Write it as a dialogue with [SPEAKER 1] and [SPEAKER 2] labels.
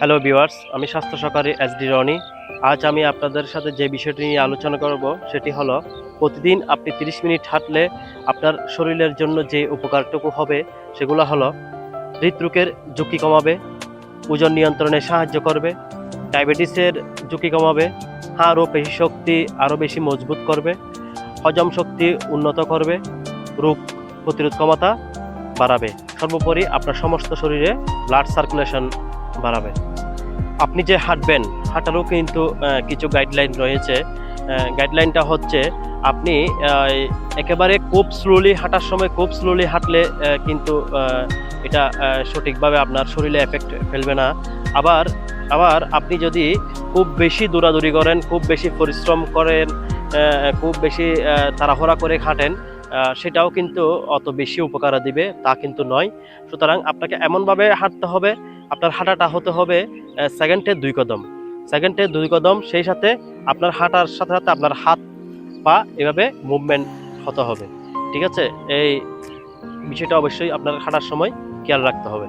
[SPEAKER 1] Hello viewers আমি স্বাস্থ্য সহকারী এস ডি রনি। আজ আমি আপনাদের সাথে যে বিষয়টি নিয়ে আলোচনা করব, সেটি হলো, প্রতিদিন আপনি 30 মিনিট হাঁটলে আপনার শরীরের জন্য যে উপকারটুকু হবে, সেগুলো হলো, হৃদরোগের ঝুঁকি কমাবে, ওজন নিয়ন্ত্রণে সাহায্য করবে, ডায়াবেটিসের ঝুঁকি কমাবে, হাড় ও পেশি শক্তি আরও বেশি মজবুত করবে, হজম শক্তি উন্নত করবে, রোগ প্রতিরোধ ক্ষমতা বাড়াবে। সর্বোপরি আপনার সমস্ত শরীরে ব্লাড সার্কুলেশন বাড়াবে। আপনি যে হাঁটবেন, হাঁটারও কিন্তু কিছু গাইডলাইন রয়েছে। গাইডলাইনটা হচ্ছে আপনি একেবারে খুব স্লোলি হাঁটার সময় খুব স্লোলি হাঁটলে কিন্তু এটা সঠিকভাবে আপনার শরীরে এফেক্ট ফেলবে না। আবার আবার আপনি যদি খুব বেশি দৌড়াদৌড়ি করেন, খুব বেশি পরিশ্রম করেন খুব বেশি তাড়াহড়া করে হাঁটেন সেটাও কিন্তু অত বেশি উপকার দিবে, তা কিন্তু নয়। সুতরাং আপনাকে এমনভাবে হাঁটতে হবে, আপনার হাঁটাটা হতে হবে সেকেন্ডে দুই কদম। সেকেন্ডে দুই কদম, সেই সাথে আপনার হাঁটার সাথে সাথে আপনার হাত, পা এভাবে মুভমেন্ট হতে হবে। ঠিক আছে? এই বিষয়টা অবশ্যই আপনার হাঁটার সময় খেয়াল রাখতে হবে।